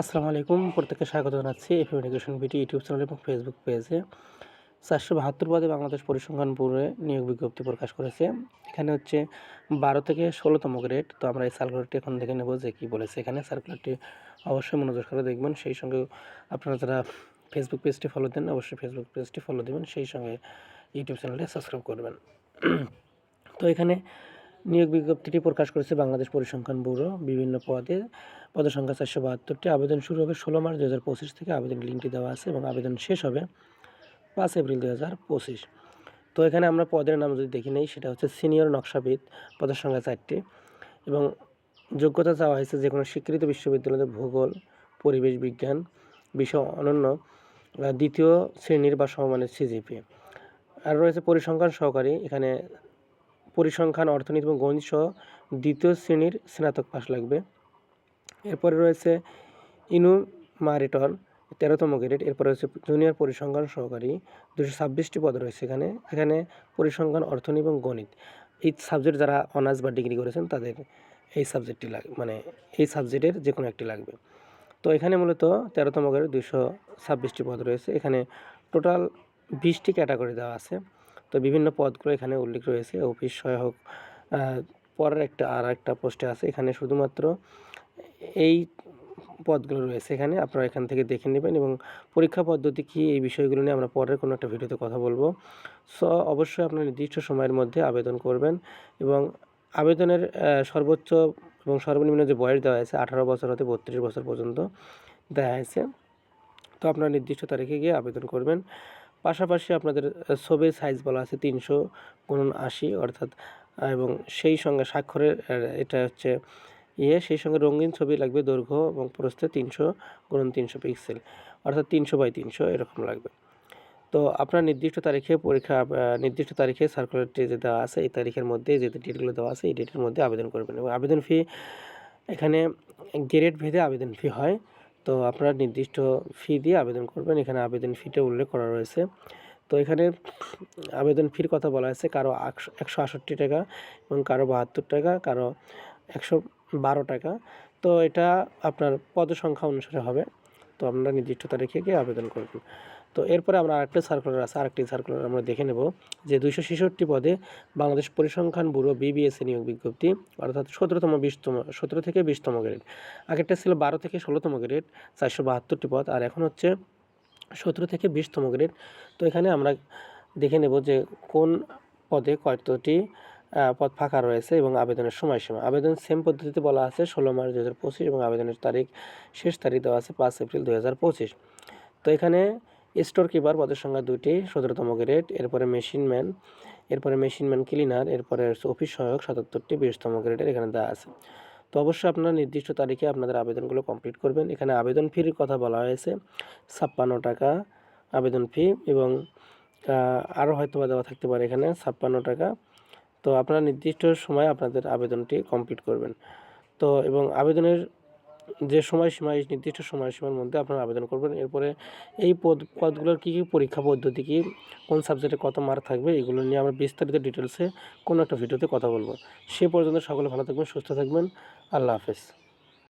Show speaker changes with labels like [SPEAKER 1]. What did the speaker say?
[SPEAKER 1] আসসালামু আলাইকুম। প্রত্যেককে স্বাগত জানাচ্ছি FM education BT YouTube channel এবং ফেসবুক পেজে। চারশো বাহাত্তর পদে বাংলাদেশ পরিসংখ্যান ব্যুরো নিয়োগ বিজ্ঞপ্তি প্রকাশ করেছে। এখানে হচ্ছে বারো থেকে ষোলোতম গ্রেড তো আমরা এই সার্কুলারটি এখন দেখে নেব যে কী বলেছে এখানে। সার্কুলারটি অবশ্যই মনোযোগ করে দেখবেন। সেই সঙ্গে আপনারা যারা ফেসবুক পেজটি ফলো দেন, অবশ্যই ফেসবুক পেজটি ফলো দেবেন। সেই সঙ্গে ইউটিউব চ্যানেলটি সাবস্ক্রাইব করবেন। তো এখানে নিয়োগ বিজ্ঞপ্তিটি প্রকাশ করেছে বাংলাদেশ পরিসংখ্যান ব্যুরো বিভিন্ন পদে। পদের সংখ্যা চারশো বাহাত্তরটি। আবেদন শুরু হবে ষোলো মার্চ দু হাজার পঁচিশ থেকে। আবেদন লিঙ্কটি দেওয়া আছে এবং আবেদন শেষ হবে পাঁচ এপ্রিল দু হাজার পঁচিশ। তো এখানে আমরা পদের নাম যদি দেখি নেই, সেটা হচ্ছে সিনিয়র নকশাবিদ পদের সংখ্যা চারটি। এবং যোগ্যতা চাওয়া হয়েছে যে কোনো স্বীকৃত বিশ্ববিদ্যালয়ের ভূগোল, পরিবেশ বিজ্ঞান, বিষয় অনন্য দ্বিতীয় শ্রেণির বা সমমানের সিজিপি আর রয়েছে পরিসংখ্যান সহকারী। এখানে পরিসংখ্যান, অর্থনীতি এবং গণিত সহ দ্বিতীয় শ্রেণির স্নাতক পাশ লাগবে। এরপরে রয়েছে ইনুমারেটর তেরোতম গ্রেড। এরপরে রয়েছে জুনিয়র পরিসংখ্যান সহকারী, দুশো ছাব্বিশটি পদ রয়েছে এখানে। এখানে পরিসংখ্যান, অর্থনীতি এবং গণিত। এই সাবজেক্ট যারা অনার্স বা ডিগ্রি করেছেন, তাদের এই সাবজেক্টটি লাগ মানে এই সাবজেক্টের যে কোনো একটি লাগবে। তো এখানে মূলত তেরোতম গ্রেড, দুশো ছাব্বিশটি পদ রয়েছে। এখানে টোটাল বিশটি ক্যাটাগরি দেওয়া আছে। তো বিভিন্ন পদগুলো এখানে উল্লেখ রয়েছে। অফিস সহায়ক পরের একটা আর একটা পোস্টে আছে। এখানে শুধুমাত্র এই পদগুলো রয়েছে এখানে। আপনারা এখান থেকে দেখে নেবেন এবং পরীক্ষা পদ্ধতি কী, এই বিষয়গুলো নিয়ে আমরা পরের কোনো একটা ভিডিওতে কথা বলব। সো, অবশ্যই আপনার নির্দিষ্ট সময়ের মধ্যে আবেদন করবেন এবং আবেদনের সর্বোচ্চ এবং সর্বনিম্ন যে বয়স দেওয়া হয়েছে, আঠারো বছর হতে বত্রিশ বছর পর্যন্ত দেওয়া হয়েছে। তো আপনারা নির্দিষ্ট তারিখে গিয়ে আবেদন করবেন। পাশাপাশি আপনাদের ছবির সাইজ বলা আছে তিনশো গুণন আশি, অর্থাৎ এবং সেই সঙ্গে স্বাক্ষরের এটা হচ্ছে ইয়ে সেই সঙ্গে রঙিন ছবি লাগবে দৈর্ঘ্য এবং প্রস্থে তিনশো গুণন তিনশো পিক্সেল অর্থাৎ তিনশো বাই তিনশো এরকম লাগবে। তো আপনার নির্দিষ্ট তারিখে পরীক্ষা নির্দিষ্ট তারিখে সার্কুলারটি যে দেওয়া আছে, এই তারিখের মধ্যে যে ডেটগুলো দেওয়া আছে, এই ডেটের মধ্যে আবেদন করবেন। এবং আবেদন ফি এখানে গ্রেড ভেদে আবেদন ফি হয়। তো আপনারা নির্দিষ্ট ফি দিয়ে আবেদন করবেন। এখানে আবেদন ফিটা উল্লেখ করা রয়েছে। তো এখানে আবেদন ফির কথা বলা হয়েছে। কারও একশো আষট্টি টাকা এবং কারও বাহাত্তর টাকা, কারও একশো বারো টাকা। তো এটা আপনার পদ সংখ্যা অনুসারে হবে। তো আপনারা নির্দিষ্ট তারিখে গিয়ে আবেদন করবেন তো এরপরে আমরা আরেকটা সার্কুলার আছে, আরেকটি সার্কুলার আমরা দেখে নেব যে দুইশো ছেষট্টি পদে বাংলাদেশ পরিসংখ্যান ব্যুরো বিবিএসএ নিয়োগ বিজ্ঞপ্তি, অর্থাৎ সতেরোতম বিশতম, সতেরো থেকে বিশতম গ্রেড আগেরটা ছিল বারো থেকে ষোলোতম গ্রেড চারশো বাহাত্তরটি পদ, আর এখন হচ্ছে সতেরো থেকে বিশতম গ্রেড তো এখানে আমরা দেখে নেব যে কোন পদে কতটি পদ ফাঁকা রয়েছে এবং আবেদনের সময়সীমা। আবেদন সেম পদ্ধতিতে বলা আছে, ষোলো মার্চ দু হাজার পঁচিশ এবং আবেদনের তারিখ, শেষ তারিখ দেওয়া আছে পাঁচ এপ্রিল দু হাজার পঁচিশ। তো এখানে স্টোর কিপার পদের সংখ্যা দুটি সতেরোতম গ্রেড এরপরে মেশিন ম্যান এরপরে মেশিন ম্যান ক্লিনার এরপরে অফিস সহায়ক, সাতাত্তরটি বিশতম গ্রেডের এখানে দেওয়া আছে। তো অবশ্যই আপনারা নির্দিষ্ট তারিখে আপনাদের আবেদনগুলো কমপ্লিট করবেন। এখানে আবেদন ফির কথা বলা হয়েছে, ছাপ্পান্ন টাকা আবেদন ফি এবং আরও হয়তো বা দেওয়া থাকতে পারে এখানে, ছাপ্পান্ন টাকা তো আপনারা নির্দিষ্ট সময়ে আপনাদের আবেদনটি কমপ্লিট করবেন। তো এবং আবেদনের যে সময়সীমা, এই নির্দিষ্ট সময়সীমার মধ্যে আপনারা আবেদন করবেন। এরপরে এই পদ, পদগুলোর কী কী পরীক্ষা পদ্ধতি কী, কোন সাবজেক্টে কত মার্ক থাকবে, এগুলো নিয়ে আমরা বিস্তারিত ডিটেলসে কোনো একটা ভিডিওতে কথা বলব। সে পর্যন্ত সকলে ভালো থাকবেন, সুস্থ থাকবেন। আল্লাহ হাফেজ।